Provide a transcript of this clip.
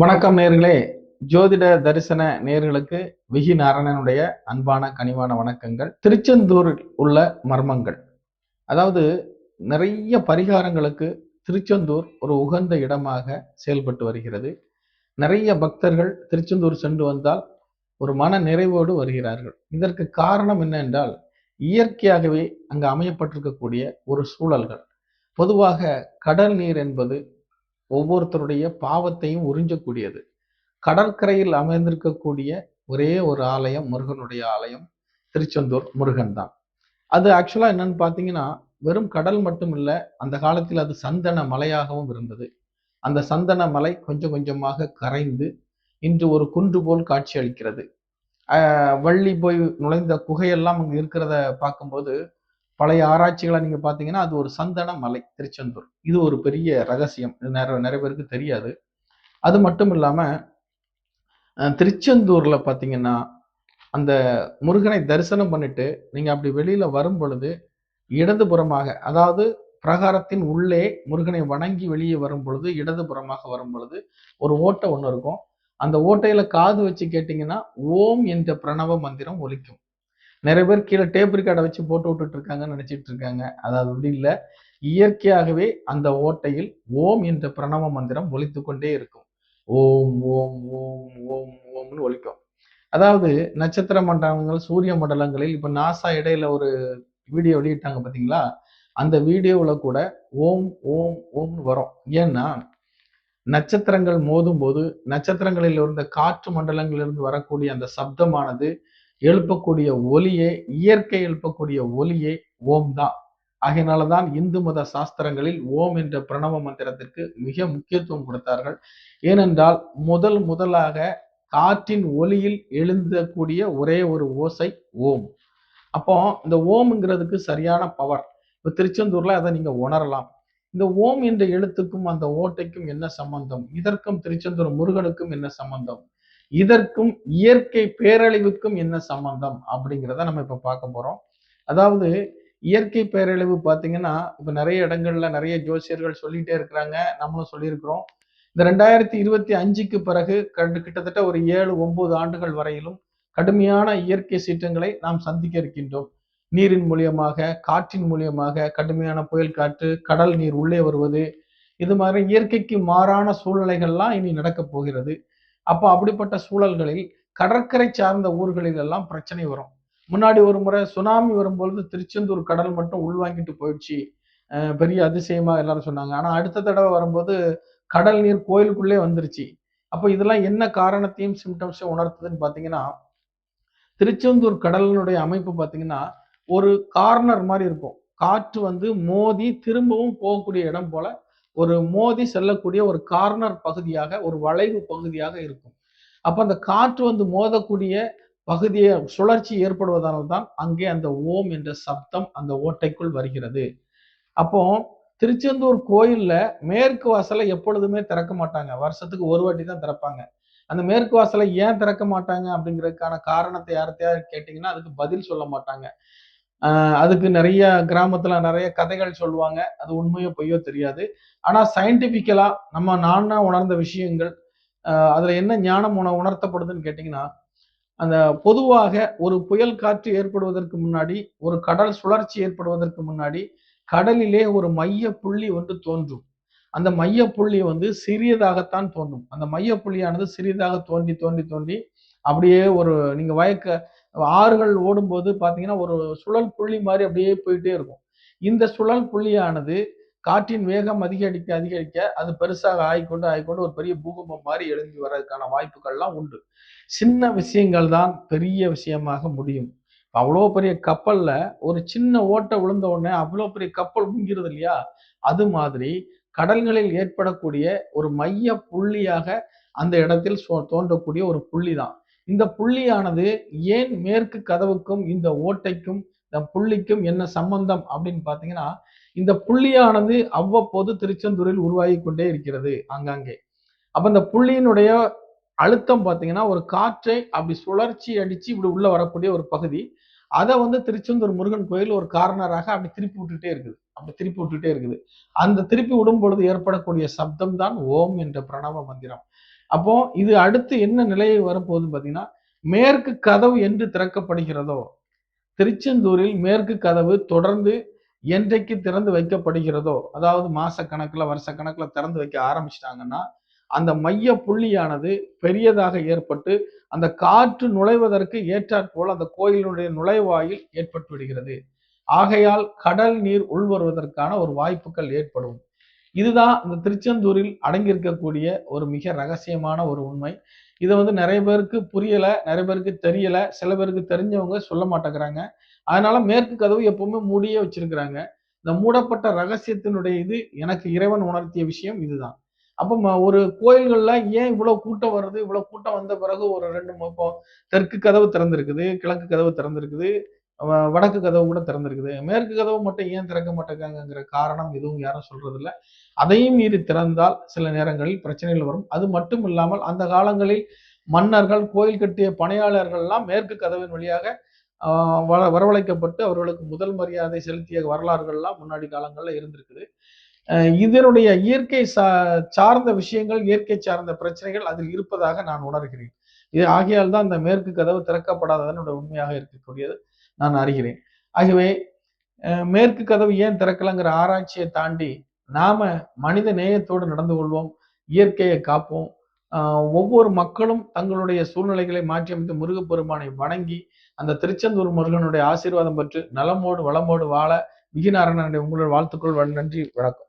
வணக்கம் நேர்களே. ஜோதிட தரிசன நேர்களுக்கு விகி நாராயணனுடைய அன்பான கனிவான வணக்கங்கள். திருச்செந்தூரில் உள்ள மர்மங்கள். அதாவது நிறைய பரிகாரங்களுக்கு திருச்செந்தூர் ஒரு உகந்த இடமாக செயல்பட்டு வருகிறது. நிறைய பக்தர்கள் திருச்செந்தூர் சென்று வந்தால் ஒரு மன நிறைவோடு வருகிறார்கள். இதற்கு காரணம் என்னென்றால் இயற்கையாகவே அங்கு அமையப்பட்டிருக்கக்கூடிய ஒரு சூழல்கள். பொதுவாக கடல் நீர் என்பது ஒவ்வொருத்தருடைய பாவத்தையும் உறிஞ்சக்கூடியது. கடற்கரையில் அமைந்திருக்கக்கூடிய ஒரே ஒரு ஆலயம் முருகனுடைய ஆலயம் திருச்செந்தூர் முருகன் தான். அது ஆக்சுவலாக என்னன்னு பார்த்தீங்கன்னா வெறும் கடல் மட்டும் இல்லை அந்த காலத்தில் அது சந்தன மலையாகவும் இருந்தது. அந்த சந்தன மலை கொஞ்சம் கொஞ்சமாக கரைந்து இன்று ஒரு குன்று போல் காட்சி அளிக்கிறது வள்ளி போய் நுழைந்த குகையெல்லாம் அங்கே இருக்கிறத பார்க்கும்போது பழைய ஆராய்ச்சிகளை நீங்க பார்த்தீங்கன்னா அது ஒரு சந்தன மலை திருச்செந்தூர். இது ஒரு பெரிய ரகசியம். இது நிறைய நிறைய பேருக்கு தெரியாது. அது மட்டும் இல்லாம திருச்செந்தூரில் திருச்செந்தூர்ல பார்த்தீங்கன்னா அந்த முருகனை தரிசனம் பண்ணிட்டு நீங்க அப்படி வெளியில வரும் பொழுது இடதுபுறமாக அதாவது பிரகாரத்தின் உள்ளே முருகனை வணங்கி வெளியே வரும் பொழுது இடதுபுறமாக வரும் பொழுது ஒரு ஓட்டை ஒன்று இருக்கும். அந்த ஓட்டையில காது வச்சு கேட்டீங்கன்னா ஓம் என்ற பிரணவ மந்திரம் ஒலிக்கும். நிறைய பேர் கீழே டேப் ரிகார்டை வச்சு போட்டு விட்டுட்டு இருக்காங்கன்னு நினைச்சிட்டு இருக்காங்க அதாவது அப்படி இல்லை. இயற்கையாகவே அந்த ஓட்டையில் ஓம் என்ற பிரணவ மந்திரம் ஒழித்து கொண்டே இருக்கும். ஓம் ஓம் ஓம் ஓம் ஓம்னு ஒலிக்கும். அதாவது நட்சத்திர மண்டலங்கள் சூரிய மண்டலங்களில் இப்போ நாசா இடையில ஒரு வீடியோ வெளியிட்டாங்க பார்த்தீங்களா அந்த வீடியோவில் கூட ஓம் ஓம் ஓம்னு வரும். ஏன்னா நட்சத்திரங்கள் மோதும் போது நட்சத்திரங்களில் இருந்த காற்று மண்டலங்களிலிருந்து வரக்கூடிய அந்த சப்தமானது எழுப்பக்கூடிய ஒலியே இயற்கை எழுப்பக்கூடிய ஒலியே ஓம் தான் ஆகையினாலதான் இந்து மத சாஸ்திரங்களில் ஓம் என்ற பிரணவ மந்திரத்திற்கு மிக முக்கியத்துவம் கொடுத்தார்கள். ஏனென்றால் முதல் முதலாக காற்றின் ஒலியில் எழுந்தக்கூடிய ஒரே ஒரு ஓசை ஓம். அப்போ இந்த ஓம்ங்கிறதுக்கு சரியான பவர் இப்போ திருச்செந்தூர்ல அதை நீங்க உணரலாம். இந்த ஓம் என்ற எழுத்துக்கும் அந்த ஓட்டைக்கும் என்ன சம்பந்தம்? இதற்கும் திருச்செந்தூர் முருகனுக்கும் என்ன சம்பந்தம்? இதற்கும் இயற்கை பேரழிவுக்கும் என்ன சம்பந்தம் அப்படிங்கிறத நம்ம இப்போ பார்க்க போகிறோம் அதாவது இயற்கை பேரழிவு பார்த்தீங்கன்னா இப்போ நிறைய இடங்கள்ல நிறைய ஜோசியர்கள் சொல்லிகிட்டே இருக்கிறாங்க. நம்மளும் சொல்லியிருக்கிறோம். இந்த ரெண்டாயிரத்தி இருபத்தி அஞ்சுக்கு பிறகு கண்டு கிட்டத்தட்ட ஒரு ஏழு ஒன்பது ஆண்டுகள் வரையிலும் கடுமையான இயற்கை சீற்றங்களை நாம் சந்திக்க இருக்கின்றோம். நீரின் மூலியமாக காற்றின் மூலியமாக கடுமையான புயல் காற்று கடல் நீர் உள்ளே வருவது இது மாதிரி இயற்கைக்கு மாறான சூழ்நிலைகள்லாம் இனி நடக்கப் போகிறது. அப்போ அப்படிப்பட்ட சூழல்களில் கடற்கரை சார்ந்த ஊர்களில் எல்லாம் பிரச்சனை வரும். முன்னாடி ஒரு முறை சுனாமி வரும்பொழுது திருச்செந்தூர் கடல் மட்டும் உள்வாங்கிட்டு போயிடுச்சு. பெரிய அதிசயமா எல்லாரும் சொன்னாங்க. ஆனா அடுத்த தடவை வரும்போது கடல் நீர் கோயிலுக்குள்ளே வந்துருச்சு. அப்போ இதெல்லாம் என்ன காரணத்தையும் சிம்டம்ஸையும் உணர்த்துதுன்னு பார்த்தீங்கன்னா திருச்செந்தூர் கடலினுடைய அமைப்பு பார்த்தீங்கன்னா ஒரு கார்னர் மாதிரி இருக்கும். காற்று வந்து மோதி திரும்பவும் போகக்கூடிய இடம் போல ஒரு மோதி செல்லக்கூடிய ஒரு கார்னர் பகுதியாக ஒரு வளைவு பகுதியாக இருக்கும். அப்போ அந்த காற்று வந்து மோதக்கூடிய பகுதியை சுழற்சி ஏற்படுவதால் தான் அங்கே அந்த ஓம் என்ற சப்தம் அந்த ஓட்டைக்குள் வருகிறது. அப்போ திருச்செந்தூர் கோயில்ல மேற்கு வாசலை எப்பொழுதுமே திறக்க மாட்டாங்க. வருஷத்துக்கு ஒரு வாட்டி தான் திறப்பாங்க. அந்த மேற்கு வாசலை ஏன் திறக்க மாட்டாங்க அப்படிங்கிறதுக்கான காரணத்தை யார்கிட்டயாவது கேட்டிங்கன்னா அதுக்கு பதில் சொல்ல மாட்டாங்க. அதுக்கு நிறைய கிராமத்துல நிறைய கதைகள் சொல்லுவாங்க. அது உண்மையோ பொய்யோ தெரியாது. ஆனா சயின்டிபிக்கலா நம்ம நானா உணர்ந்த விஷயங்கள் அதுல என்ன ஞானம் உண உணர்த்தப்படுதுன்னு கேட்டீங்கன்னா அந்த பொதுவாக ஒரு புயல் காற்று ஏற்படுவதற்கு முன்னாடி ஒரு கடல் சுழற்சி ஏற்படுவதற்கு முன்னாடி கடலிலே ஒரு மைய புள்ளி ஒன்று தோன்றும். அந்த மைய புள்ளி வந்து சிறியதாகத்தான் தோன்றும். அந்த மைய புள்ளியானது சிறியதாக தோண்டி தோண்டி தோண்டி அப்படியே ஒரு நீங்க வயக்க ஆறுகள் ஓடும்போது பார்த்தீங்கன்னா ஒரு சுழல் புள்ளி மாதிரி அப்படியே போயிட்டே இருக்கும். இந்த சுழல் புள்ளியானது காற்றின் வேகம் அதிகரிக்க அதிகரிக்க அது பெருசாக ஆகிக்கொண்டு ஆகிக்கொண்டு ஒரு பெரிய பூகம்பம் மாதிரி எழுந்து வர்றதுக்கான வாய்ப்புகள்லாம் உண்டு. சின்ன விஷயங்கள் தான் பெரிய விஷயமாக முடியும். அவ்வளோ பெரிய கப்பல்ல ஒரு சின்ன ஓட்டை விழுந்த உடனே அவ்வளோ பெரிய கப்பல் முங்கிறது இல்லையா? அது மாதிரி கடல்களில் ஏற்படக்கூடிய ஒரு மைய புள்ளியாக அந்த இடத்தில் சோ- தோன்றக்கூடிய ஒரு புள்ளி தான். இந்த புள்ளியானது ஏன் மேற்கு கதவுக்கும் இந்த ஓட்டைக்கும் இந்த புள்ளிக்கும் என்ன சம்பந்தம் அப்படின்னு பார்த்தீங்கன்னா இந்த புள்ளியானது அவ்வப்போது திருச்செந்தூரில் உருவாகி கொண்டே இருக்கிறது ஆங்காங்கே அப்ப இந்த புள்ளியினுடைய அழுத்தம் பார்த்தீங்கன்னா ஒரு காற்றை அப்படி சுழற்சி அடிச்சு இப்படி உள்ள வரக்கூடிய ஒரு பகுதி அதை வந்து திருச்செந்தூர் முருகன் கோயில் ஒரு கார்னராக அப்படி திருப்பி விட்டுட்டே இருக்குது அப்படி திருப்பி விட்டுட்டே இருக்குது. அந்த திருப்பி விடும் பொழுது ஏற்படக்கூடிய சப்தம் தான் ஓம் என்ற பிரணவ மந்திரம். அப்போ இது அடுத்து என்ன நிலையை வரப்போகுதுன்னு பார்த்தீங்கன்னா மேற்கு கதவு என்று திறக்கப்படுகிறதோ திருச்செந்தூரில் மேற்கு கதவு தொடர்ந்து என்றைக்கு திறந்து வைக்கப்படுகிறதோ அதாவது மாச கணக்கில் வருஷ கணக்கில் திறந்து வைக்க ஆரம்பிச்சிட்டாங்கன்னா அந்த மைய புள்ளியானது பெரியதாக ஏற்பட்டு அந்த காற்று நுழைவதற்கு ஏற்றாற்போல் அந்த கோயிலுடைய நுழைவாயில் ஏற்பட்டு விடுகிறது. ஆகையால் கடல் நீர் உள்வருவதற்கான ஒரு வாய்ப்புகள் ஏற்படும். இதுதான் இந்த திருச்செந்தூரில் அடங்கியிருக்கக்கூடிய ஒரு மிக ரகசியமான ஒரு உண்மை. இதை வந்து நிறைய பேருக்கு புரியலை நிறைய பேருக்கு தெரியலை சில பேருக்கு தெரிஞ்சவங்க சொல்ல மாட்டேங்கிறாங்க. அதனால மேற்கு கதவு எப்பவுமே மூடியே வச்சிருக்கிறாங்க. இந்த மூடப்பட்ட ரகசியத்தினுடைய இது எனக்கு இறைவன் உணர்த்திய விஷயம் இதுதான். அப்போ ஒரு கோயில்களில் ஏன் இவ்வளோ கூட்டம் வருது? இவ்வளோ கூட்டம் வந்த பிறகு ஒரு ரெண்டு இப்போ தெற்கு கதவு திறந்திருக்குது கிழக்கு கதவு திறந்திருக்குது. வடக்கு கதவு கூட திறந்திருக்குது. மேற்கு கதவு மட்டும் ஏன் திறக்க மாட்டேங்காங்கிற காரணம் எதுவும் யாரும் சொல்றது இல்லை அதையும் மீறி திறந்தால் சில நேரங்களில் பிரச்சனைகள் வரும். அது மட்டும் இல்லாமல் அந்த காலங்களில் மன்னர்கள் கோயில் கட்டிய பணியாளர்கள்லாம் மேற்கு கதவின் வழியாக வர வரவழைக்கப்பட்டு அவர்களுக்கு முதல் மரியாதை செலுத்திய வரலாறுகள்லாம் முன்னாடி காலங்களில் இருந்திருக்குது. இதனுடைய இயற்கை சா சார்ந்த விஷயங்கள் இயற்கை சார்ந்த பிரச்சனைகள் அதில் இருப்பதாக நான் உணர்கிறேன். இது ஆகையால் தான் இந்த மேற்கு கதவு திறக்கப்படாததனுடைய உண்மையாக இருக்கக்கூடியது. நான் அறிகிறேன். ஆகவே மேற்கு கதவு ஏன் திறக்கலங்கிற ஆராய்ச்சியை தாண்டி நாம மனித நேயத்தோடு நடந்து கொள்வோம் இயற்கையை காப்போம். ஒவ்வொரு மக்களும் தங்களுடைய சூழ்நிலைகளை மாற்றியமைத்து முருகப்பெருமானை வணங்கி அந்த திருச்செந்தூர் முருகனுடைய ஆசீர்வாதம் பெற்று நலமோடு வளமோடு வாழ விகிநாராயணனுடைய உங்களுடைய வாழ்த்துக்கள் நன்றி வணக்கம்.